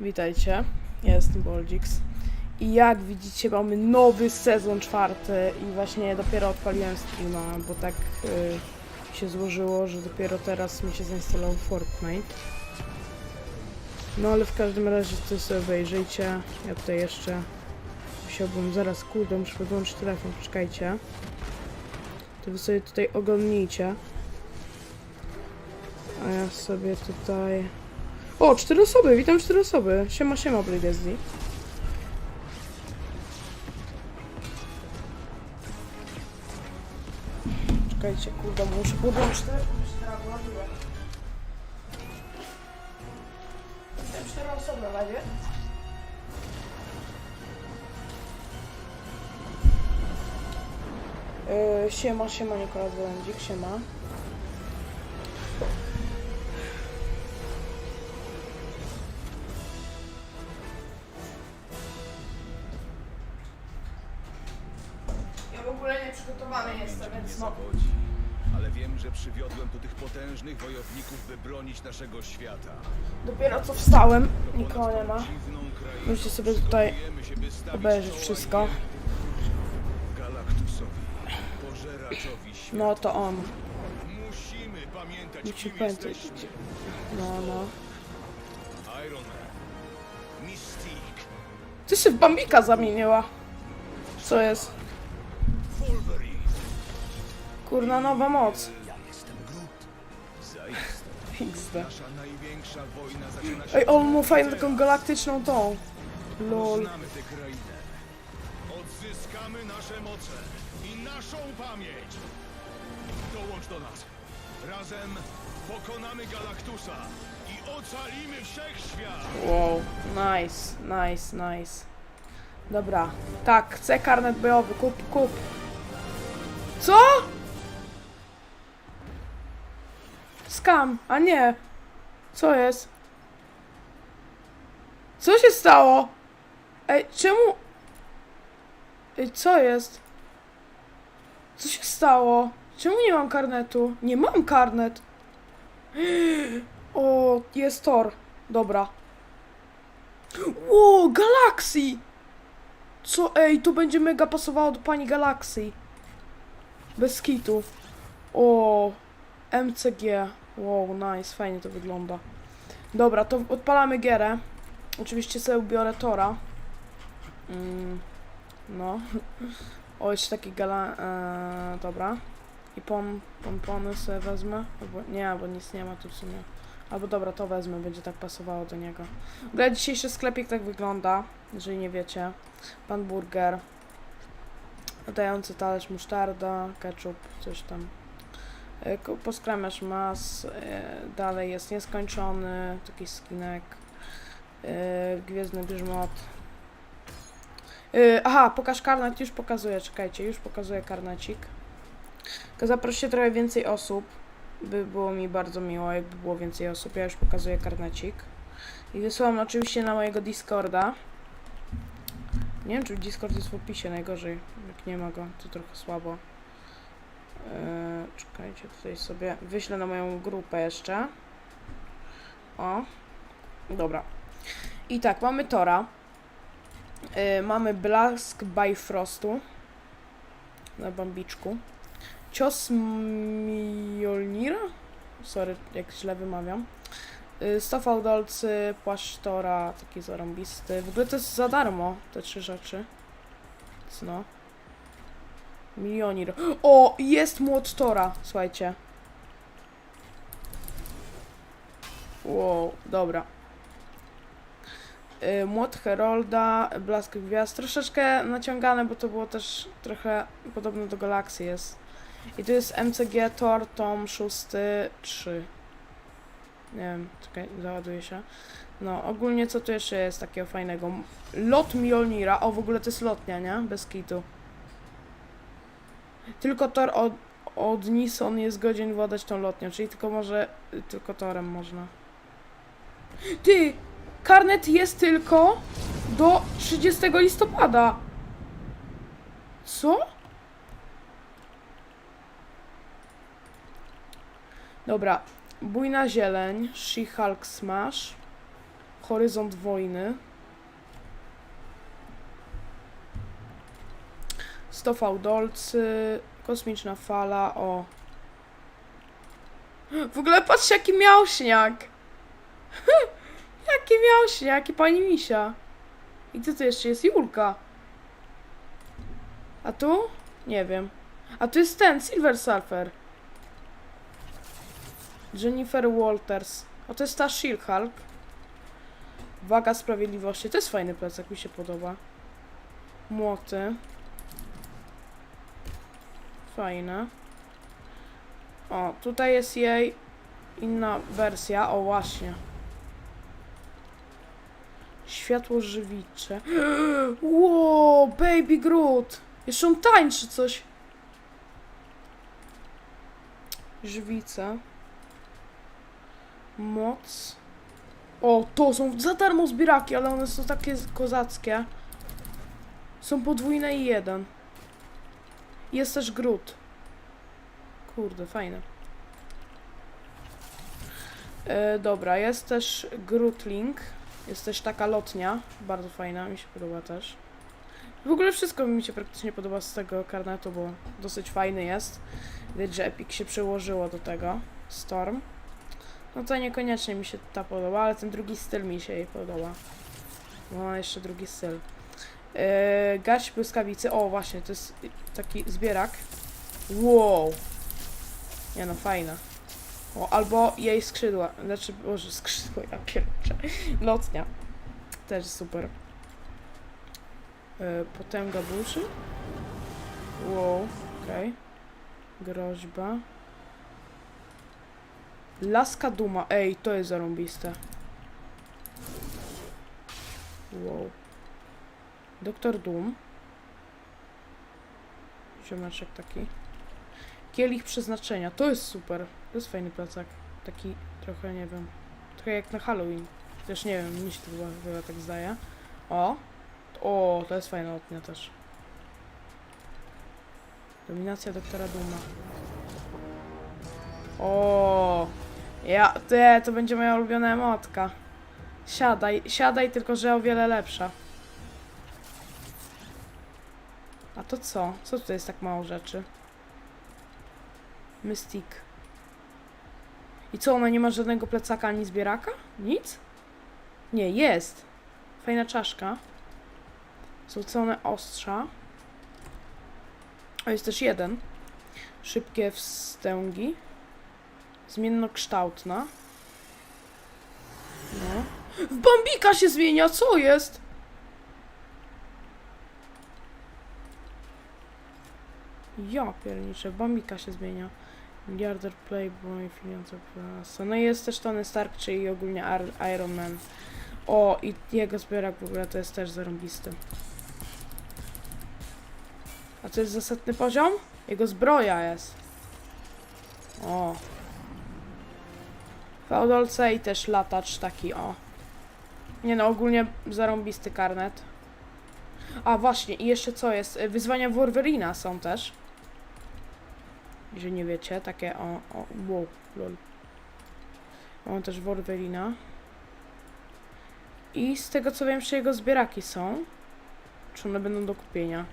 Witajcie, ja jestem Boldix. I jak widzicie, mamy nowy sezon czwarty i właśnie dopiero odpaliłem streama, bo tak y, się złożyło, że dopiero teraz mi się zainstalował Fortnite. No ale w każdym razie to sobie obejrzyjcie. Ja tutaj jeszcze musiałbym zaraz, kurde, muszę podłączyć telefon, czekajcie. To wy sobie tutaj oglądnijcie. A ja sobie tutaj... O, cztery osoby, witam cztery osoby. Siema, siema, Blade. Czekajcie, kurde, muszę podłączyć ładuje. Witam cztery osoby na. Yy, siema, siema, Nikolas Wolędzik, siema. Przygotowany jestem, więc no. Ale wiem, że przywiodłem tu tych potężnych wojowników, by bronić naszego świata. Dopiero co wstałem, nikogo nie ma. Możecie sobie tutaj obejrzeć wszystko. Galaktusowi, pożeraczowi świata. No to on. Musimy pamiętać, Musi kim pamiętać. jesteśmy. No, no. Iron Man, Mystique, Ty się w Bambika zamieniła. Co jest? Kurna nowa moc. XD. Ej, on teraz. fajną taką galaktyczną tą. Lol. Odzyskamy nasze moce i naszą pamięć. Dołącz do nas. Razem pokonamy Galaktusa i ocalimy wszechświat. Wow, nice, nice, nice. Dobra, tak, chcę karnet bojowy, kup, kup. Co? Skam, a nie. Co jest? Co się stało? Ej, czemu? Ej, co jest? Co się stało? Czemu nie mam karnetu? Nie mam karnet. O, jest Thor. Dobra. Ło, Galaxy! Co, ej, to będzie mega pasowało do pani Galaxy. Bez kitu. O, MCG. Wow, nice, fajnie to wygląda. Dobra, to odpalamy gierę. Oczywiście sobie ubiorę Tora. Mm, no. O, jeszcze taki gala... E, dobra. I pom, pompony sobie wezmę. Albo, nie, bo nic nie ma tu w sumie. Albo dobra, to wezmę, będzie tak pasowało do niego. W ogóle dzisiejszy sklepik tak wygląda, jeżeli nie wiecie. Pan burger. Dający talerz musztarda, ketchup, coś tam. E, Poskramiasz mas. e, Dalej jest nieskończony, taki skinek. e, Gwiezdny grzmot. Aha, pokaż karnet, już pokazuję, czekajcie, już pokazuję karnecik. Zaproście trochę więcej osób by było mi bardzo miło, jakby było więcej osób. Ja już pokazuję karnecik. I wysyłam oczywiście na mojego Discorda. Nie wiem, czy Discord jest w opisie, najgorzej. Jak nie ma go, to trochę słabo. Eee, czekajcie, tutaj sobie wyślę na moją grupę jeszcze. O. Dobra. I tak, mamy Tora. Eee, mamy Blask Bifrostu. Na bambiczku. Cios Mjolnira? Sorry, jak źle wymawiam. Y, Sto fałdolcy, płaszcz Tora, taki zarąbisty. W ogóle to jest za darmo, te trzy rzeczy. Więc no. Milionir. O, jest młot Tora, słuchajcie. Wow, dobra. Y, Młot Herolda, Blask Gwiazd. Troszeczkę naciągane, bo to było też trochę podobne do Galaksy jest. I tu jest MCG Tor, tom 6, 3. Nie wiem, czekaj, załaduje się. No, ogólnie co tu jeszcze jest takiego fajnego? Lot Mjolnira. O, w ogóle to jest lotnia, nie? Bez kitu. Tylko Tor od, od Nissan jest godzien władać tą lotnią, czyli tylko może, tylko Torem można. Ty! Karnet jest tylko do 30 listopada. Co? Dobra. Bujna zieleń, She-Hulk Smash, Horyzont wojny. 100 fałdolcy, kosmiczna fala, o. W ogóle patrzcie jaki miałśniak! jaki miałśniak i pani misia. I co tu jeszcze jest? Julka. A tu? Nie wiem. A tu jest ten, Silver Surfer. Jennifer Walters. O, to jest ta She-Hulk. Waga Sprawiedliwości. To jest fajny plecak, mi się podoba. Młoty. Fajne. O, tutaj jest jej inna wersja. O, właśnie. Światło żywicze. Wow, Baby Groot. Jeszcze on tańczy coś. Żywica. Moc. O, to są za darmo zbieraki, ale one są takie kozackie. Są podwójne i jeden. Jest też Groot. Kurde, fajne. E, dobra, jest też Grootling. Jest też taka lotnia. Bardzo fajna, mi się podoba też. W ogóle wszystko mi się praktycznie podoba z tego karnetu, bo dosyć fajny jest. Widać, że Epic się przełożyło do tego. Storm. No to niekoniecznie mi się ta podoba, ale ten drugi styl mi się jej podoba. Ma jeszcze drugi styl. Yy, garść błyskawicy. O, właśnie, to jest taki zbierak. Wow. Nie no, fajne. O, albo jej skrzydła. Znaczy, boże, skrzydła, ja pierczę. Lotnia. Też super. Yy, potęga burzy. Wow, okej. Groźba. Laska Duma. Ej, to jest zarąbiste. Wow. Doktor Doom. Ziomeczek taki. Kielich przeznaczenia. To jest super. To jest fajny plecak. Taki trochę, nie wiem. Trochę jak na Halloween. Też nie wiem, mi się to chyba, chyba tak zdaje. O. O, to jest fajna lotnia też. Dominacja doktora Duma. O, ja, te, to będzie moja ulubiona emotka. Siadaj, siadaj, tylko że o wiele lepsza. To co? Co tutaj jest tak mało rzeczy? Mystic. I co, ona nie ma żadnego plecaka ani zbieraka? Nic? Nie, jest. Fajna czaszka. Złocone ostrza. A jest też jeden. Szybkie wstęgi. Zmiennokształtna. No. W Bambika się zmienia, co jest? Ja pierniczę, Bambika się zmienia. Miliarder Playboy, Filianca Prasa. No i jest też Tony Stark, czyli ogólnie Iron Man. O, i jego zbierak w ogóle to jest też zarąbisty. A to jest zasadny poziom? Jego zbroja jest. O. Feudolce i też latacz taki, o. Nie no, ogólnie zarąbisty karnet. A właśnie, i jeszcze co jest? Wyzwania Wolverina są też. Jeżeli nie wiecie, takie o, o, wow, lol. Mam też Wolverina. I z tego co wiem, czy jego zbieraki są. Czy one będą do kupienia?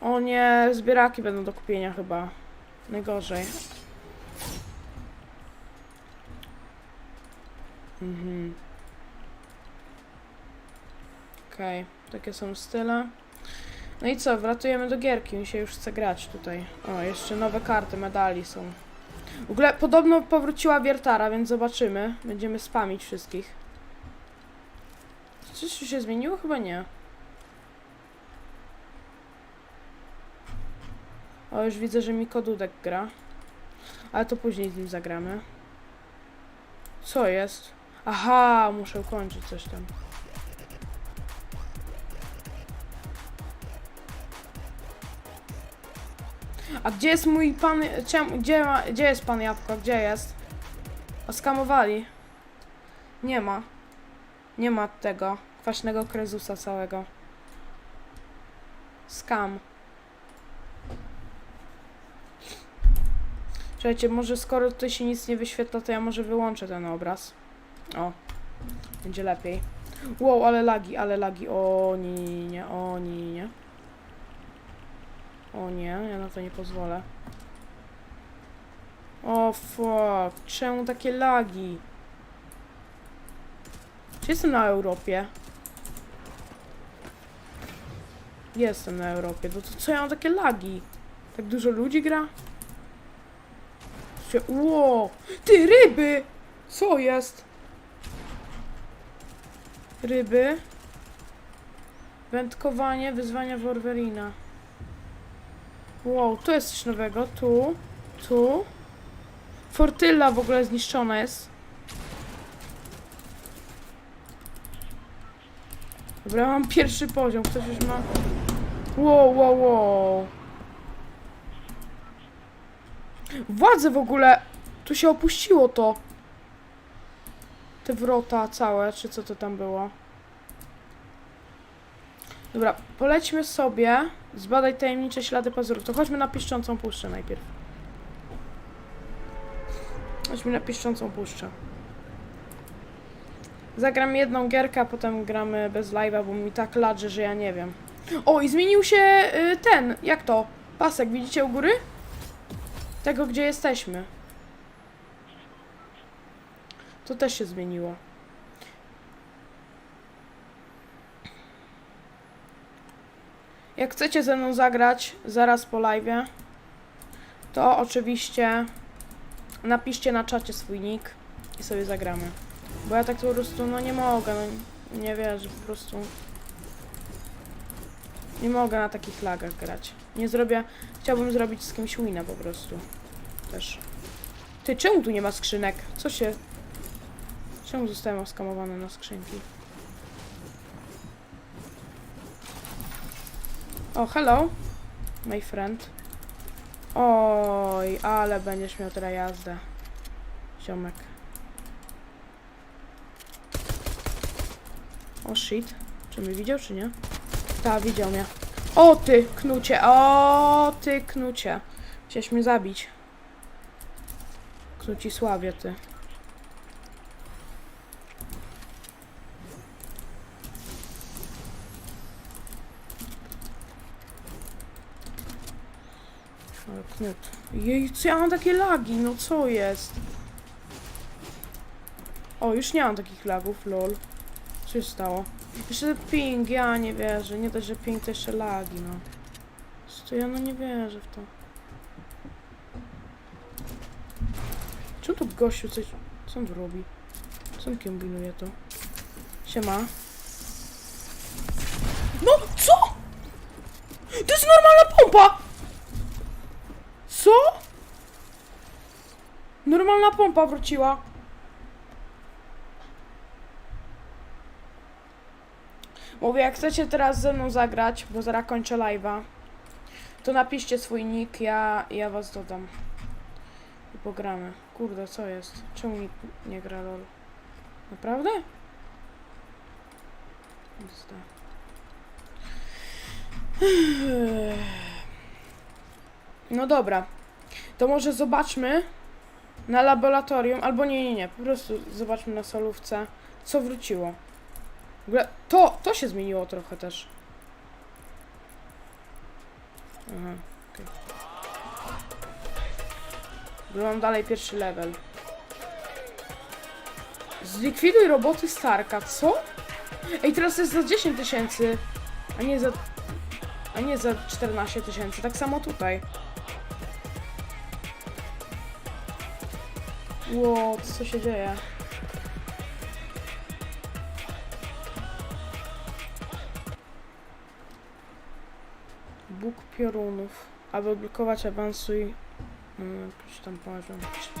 O nie, zbieraki będą do kupienia chyba. Najgorzej. Mhm. Okej, takie są style. No i co, wratujemy do gierki, mi się już chce grać tutaj. O, jeszcze nowe karty, medali są. W ogóle podobno powróciła Wiertara, więc zobaczymy. Będziemy spamić wszystkich. Coś się zmieniło? Chyba nie. O, już widzę, że Miko Dudek gra. Ale to później z nim zagramy. Co jest? Aha, muszę ukończyć coś tam. A gdzie jest mój pan... Czemu, gdzie, ma, gdzie jest pan Jabłko? Gdzie jest? Oskamowali. Nie ma. Nie ma tego kwaśnego krezusa całego. Skam. Czekajcie, może skoro tutaj się nic nie wyświetla, to ja może wyłączę ten obraz. O. Będzie lepiej. Wow, ale lagi, ale lagi. O nie, nie, nie, o nie, nie. O nie, ja na to nie pozwolę. O fuck, czemu takie lagi? Czy jestem na Europie? Jestem na Europie, no to co ja mam takie lagi? Tak dużo ludzi gra? Ło! Ty, ryby! Co jest? Ryby. Wędkowanie, wyzwania Wolverina. Wow, tu jest coś nowego. Tu. Tu. Fortylla w ogóle zniszczona jest. Dobra, mam pierwszy poziom. Ktoś już ma... Wow, wow, wow. Władze w ogóle... Tu się opuściło to. Te wrota całe, czy co to tam było. Dobra, polećmy sobie. Zbadaj tajemnicze ślady pazurów. To chodźmy na piszczącą puszczę najpierw. Chodźmy na piszczącą puszczę. Zagram jedną gierkę, a potem gramy bez live'a, bo mi tak ladże, że ja nie wiem. O, i zmienił się y, ten, jak to? Pasek, widzicie u góry? Tego, gdzie jesteśmy. To też się zmieniło. Jak chcecie ze mną zagrać zaraz po live'ie, to oczywiście napiszcie na czacie swój nick i sobie zagramy. Bo ja tak po prostu, no nie mogę, no nie wierzę, po prostu nie mogę na takich lagach grać. Nie zrobię, chciałbym zrobić z kimś wina po prostu. Też. Ty, czemu tu nie ma skrzynek? Co się... Czemu zostałem oskamowany na skrzynki? O, hello, my friend. Oj, ale będziesz miał teraz jazdę. Ziomek. O shit. Czy mnie widział, czy nie? Ta, widział mnie. O ty, knucie, o ty, knucie. Chciałeś mnie zabić. Knuci sławie, ty. Knut. Jej, co ja mam takie lagi, no co jest? O, już nie mam takich lagów, lol. Co się stało? Jeszcze ping, ja nie wierzę. Nie dość, że ping, to jeszcze lagi, no. Co ja no nie wierzę w to. Czemu tu gościu coś... Co on tu robi? Co on kombinuje to? Siema. No, co? To jest normalna pompa! Co? Normalna pompa wróciła. Mówię, jak chcecie teraz ze mną zagrać, bo zaraz kończę live'a, to napiszcie swój nick, ja, ja was dodam. I pogramy. Kurde, co jest? Czemu nikt nie gra LOL? Naprawdę? No dobra. To może zobaczmy na laboratorium, albo nie, nie, nie, po prostu zobaczmy na solówce, co wróciło. W ogóle to, to się zmieniło trochę też. Aha, okej. Okay. Mam dalej pierwszy level. Zlikwiduj roboty Starka, co? Ej, teraz jest za 10 tysięcy, a nie za... A nie za 14 tysięcy, tak samo tutaj. Ło, co się dzieje? Bóg piorunów. Aby odblokować awansuj. Hmm, jakiś tam poziom.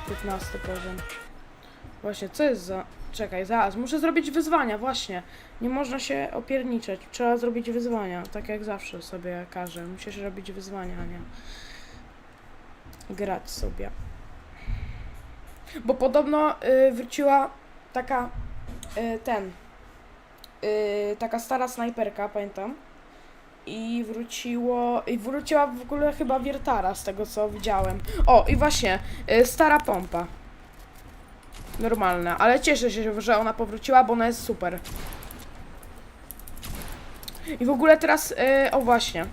15 poziom. Właśnie, co jest za. Czekaj, zaraz, muszę zrobić wyzwania, właśnie. Nie można się opierniczać. Trzeba zrobić wyzwania. Tak jak zawsze sobie każę. Musisz robić wyzwania, a nie grać sobie. Bo podobno y, wróciła taka y, ten. Y, taka stara snajperka, pamiętam. I wróciło. I wróciła w ogóle chyba wiertara z tego co widziałem. O, i właśnie, y, stara pompa. normalne, ale cieszę się, że ona powróciła, bo ona jest super. I w ogóle teraz, y, o właśnie,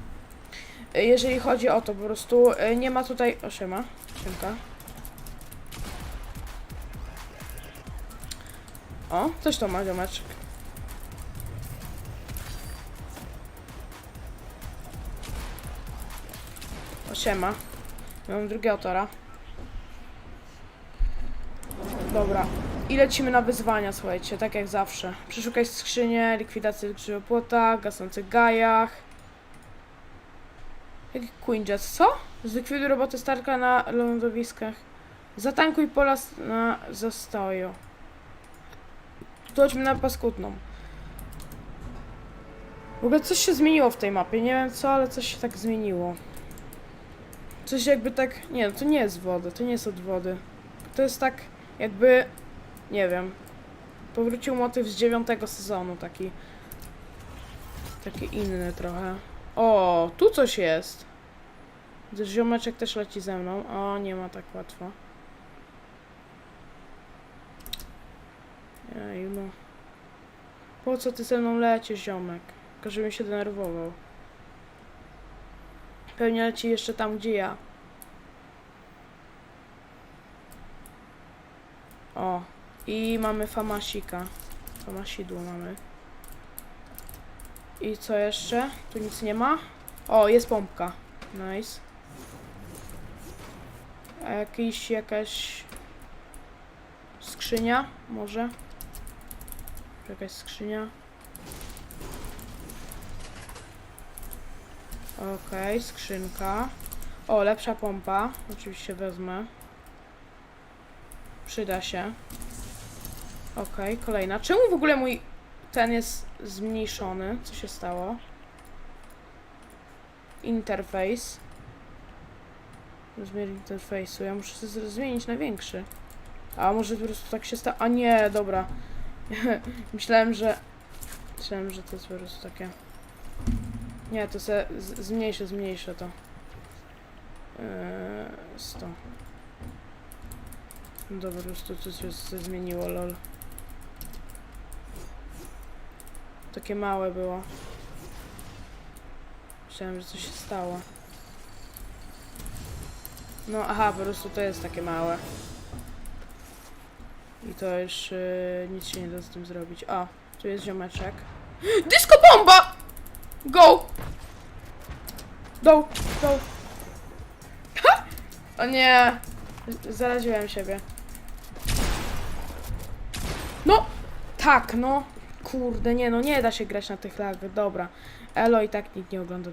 Y, jeżeli chodzi o to, po prostu y, nie ma tutaj, o siema, siemka. O, coś to ma, ziomeczek. O, siema. Mam drugiego tora. Dobra. I lecimy na wyzwania, słuchajcie, tak jak zawsze. Przeszukaj skrzynię, likwidację grzybopłota, gasnących gajach. Jaki Queen Jet, co? Zlikwiduj roboty Starka na lądowiskach. Zatankuj pola na zastoju. Tu chodźmy na paskudną. W ogóle coś się zmieniło w tej mapie, nie wiem co, ale coś się tak zmieniło. Coś jakby tak, nie, to nie jest woda, to nie jest od wody. To jest tak jakby, nie wiem, powrócił motyw z dziewiątego sezonu, taki, taki inny trochę. O, tu coś jest. Ziomeczek też leci ze mną. O, nie ma tak łatwo. Ej, no. Po co ty ze mną lecisz, ziomek? Tylko żebym się denerwował. Pewnie leci jeszcze tam, gdzie ja. O, i mamy famasika. Famasidło mamy. I co jeszcze? Tu nic nie ma? O, jest pompka. Nice. A jakiś, jakaś skrzynia? Może? Jakaś skrzynia? Okej, skrzynka. O, lepsza pompa. Oczywiście wezmę. Przyda się. Okej, kolejna. Czemu w ogóle mój ten jest zmniejszony? Co się stało? Interfejs. Rozmiar interfejsu. Ja muszę zmienić na większy. A może po prostu tak się stało? A nie, dobra. Myślałem, że... Myślałem, że to jest po prostu takie... Nie, to se zmniejszę, zmniejszę to. Eee, 100. Dobra, prostu coś się zmieniło, lol. Takie małe było. Myślałem, że coś się stało. No, aha, po prostu to jest takie małe. I to już yy, nic się nie da z tym zrobić. O, tu jest ziomeczek. Disco bomba! Go! Go, go. Ha! O nie! Zaraziłem siebie. No! Tak, no. Kurde, nie no, nie da się grać na tych lagach. Dobra. Elo i tak nikt nie ogląda